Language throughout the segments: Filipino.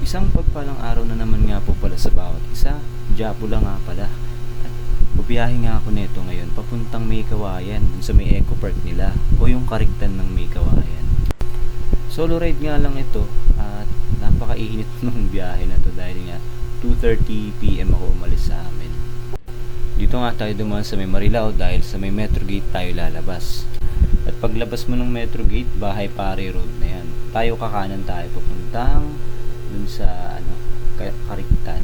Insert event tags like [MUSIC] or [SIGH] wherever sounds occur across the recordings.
Isang pagpalang araw na naman nga po pala sa bawat isa. Lang nga pala. At bubiyahe nga ako neto ngayon papuntang May Kawayan dun sa may Eco Park nila o yung kariktan ng May Kawayan. Solo ride nga lang ito at napakainit [LAUGHS] nung biyahe na to dahil nga 2.30pm ako umalis sa amin. Dito nga tayo dumaan sa may Marilao dahil sa may Metro Gate tayo lalabas. At paglabas mo ng Metro Gate, Bahay Pare Road na yan. Tayo kakanan tayo papuntang sa ano, Ka- Kariktan.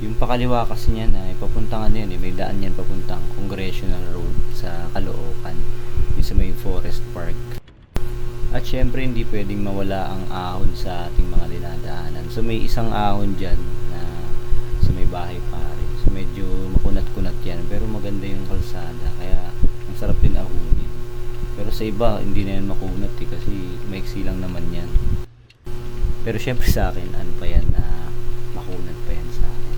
Yung pakaliwa kasi niyan ay papuntang ano yan eh, may daan yan papuntang Congressional Road sa Caloocan. Yung sa may Forest Park. At syempre hindi pwedeng mawala ang ahon sa ating mga dinadaanan. So may isang ahon dyan na sa may bahay pare. So medyo makunat-kunat yan pero maganda yung kalsada kaya ang sarap din ahonin. Pero sa iba hindi na yan makunat eh kasi maiksi lang naman yan. Pero syempre sa akin ano pa yan na makunat pa yan sa akin.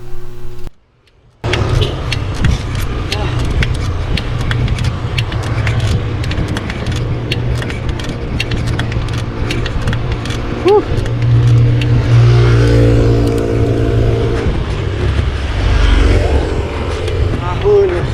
Ahon.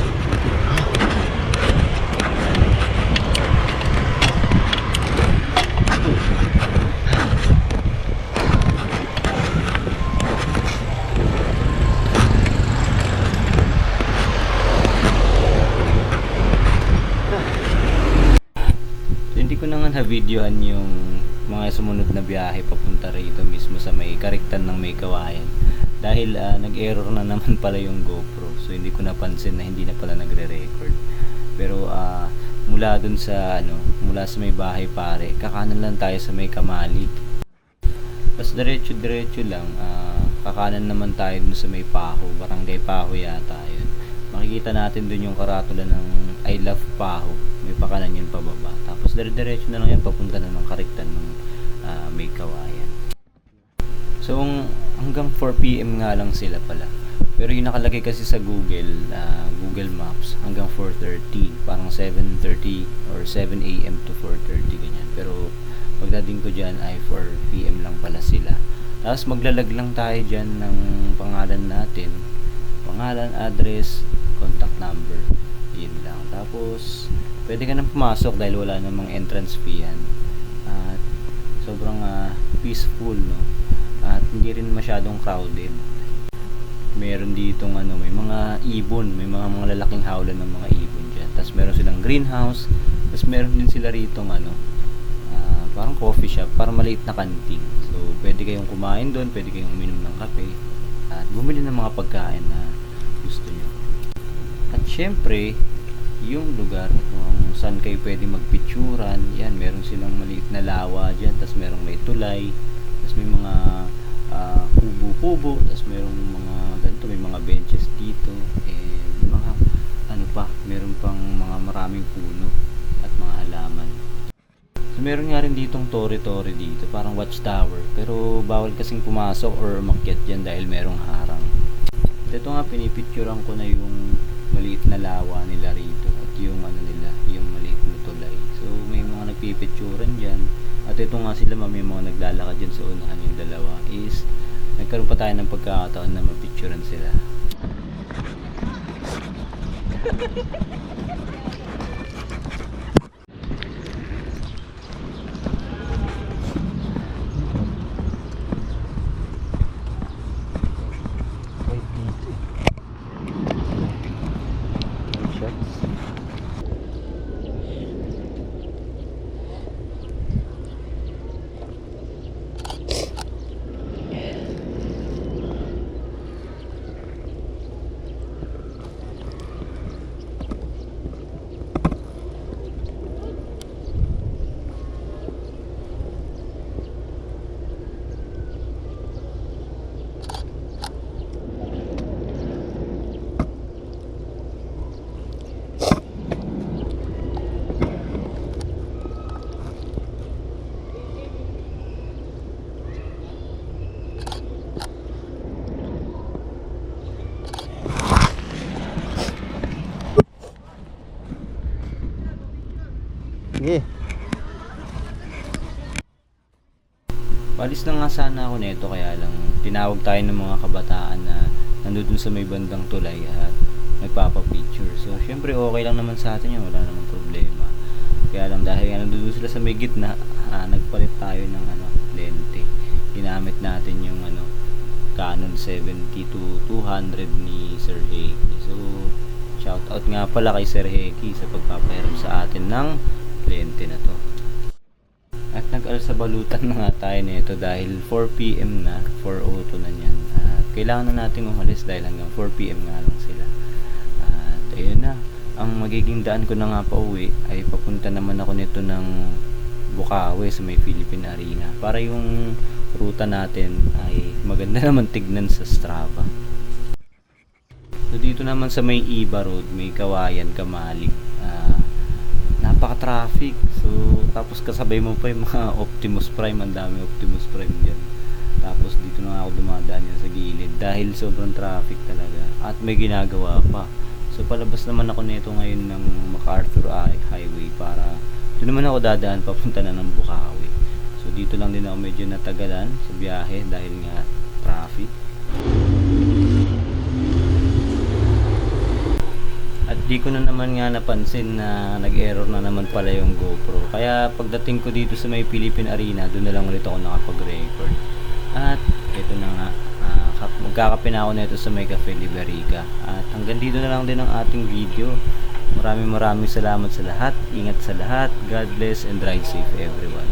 Nga na-videohan yung mga sumunod na biyahe papunta rito mismo sa may kariktan ng may kawayan. Dahil ah, nag-error na naman pala yung GoPro. So hindi ko napansin na hindi na pala nagre-record. Pero ah, mula dun sa ano, mula sa may bahay pare, kakanan lang tayo sa may kamalig. Tapos diretso-diretso lang, ah, kakanan naman tayo dun sa may Paho, Barangay Paho yata yun. Makikita natin dun yung karatula ng I Love Paho. May pakanan yun pababa. Tapos dire-diretso na lang yan papunta na ng kariktan ng ah, may kawayan. So ang- hanggang 4pm nga lang sila pala. Pero yung nakalagay kasi sa Google, ah, Google Maps, hanggang 4.30. Parang 7.30 or 7am to 4.30 ganyan. Pero pagdating ko dyan ay 4pm lang pala sila. Tapos maglalag lang tayo dyan ng pangalan natin. Pangalan, address, contact number. Yun lang. Tapos, pwede ka nang pumasok dahil wala namang entrance fee yan. At sobrang ah, peaceful, no? At hindi rin masyadong crowded. Meron ditong ano, may mga ibon, may mga mga lalaking howlan ng mga ibon diyan. Tapos meron silang greenhouse, tapos meron din sila ritong ano, ah, parang coffee shop, parang maliit na kantin. So, pwede kayong kumain doon, pwede kayong uminom ng kape, at bumili ng mga pagkain na gusto nyo. At syempre, yung lugar kung saan kayo pwede magpicturan, yan, meron silang maliit na lawa dyan, tapos merong may tulay, tapos may mga ah, kubo-kubo, tapos merong mga ganito, may mga benches dito, and mga ano pa, meron pang mga maraming puno at mga halaman. So, meron nga rin ditong tore-tore dito, parang watchtower, pero bawal kasing pumasok or umakyat dyan dahil merong harang. Ito nga, pinipicturean ko na yung maliit na lawa nila rito at yung ano nagpipicturean dyan. At ito nga sila, may mga naglalakad dyan sa unahan yung dalawa is nagkaroon pa tayo ng pagkakataon na mapicturean sila. [LAUGHS] Sige. Palis na nga sana ako nito kaya lang tinawag tayo ng mga kabataan na nandoon sa may bandang tulay at nagpapapicture. So, syempre okay lang naman sa atin yun. Wala namang problema. Kaya lang dahil nga nandoon sila sa may gitna, [LAUGHS] ah, nagpalit tayo ng ano, lente. Ginamit natin yung ano, Canon 70 to 200 ni Sir Heike. So, shout out nga pala kay Sir Heike sa pagpapahiram sa atin ng lente na to. At nag-alsabalutan na nga tayo nito dahil 4pm na, 4.02 na yan. At kailangan na natin umalis dahil hanggang 4pm nga lang sila. At ayun na, ang magiging daan ko na nga pa uwi ay papunta naman ako nito ng Bukawi sa may Philippine Arena para yung ruta natin ay maganda [LAUGHS] naman tignan sa Strava. So dito naman sa may Iba Road, may Kawayan, Kamalig. Napaka-traffic. So tapos kasabay mo pa yung mga [LAUGHS] Optimus Prime, ang dami Optimus Prime diyan. Tapos dito na ako dumadaan yan sa gilid dahil sobrang traffic talaga at may ginagawa pa. So palabas naman ako nito ngayon ng MacArthur Hi- Highway para doon naman ako dadaan papunta na ng Bukawi. So dito lang din ako medyo natagalan sa biyahe dahil nga traffic. At di ko na naman nga napansin na nag-error na naman pala yung GoPro. Kaya pagdating ko dito sa may Philippine Arena, doon na lang ulit ako nakapag-record. At ito na nga, kap- magkakape na ako nito sa may Cafe Liberica. At hanggang dito na lang din ang ating video. Maraming maraming salamat sa lahat. Ingat sa lahat. God bless and ride safe everyone.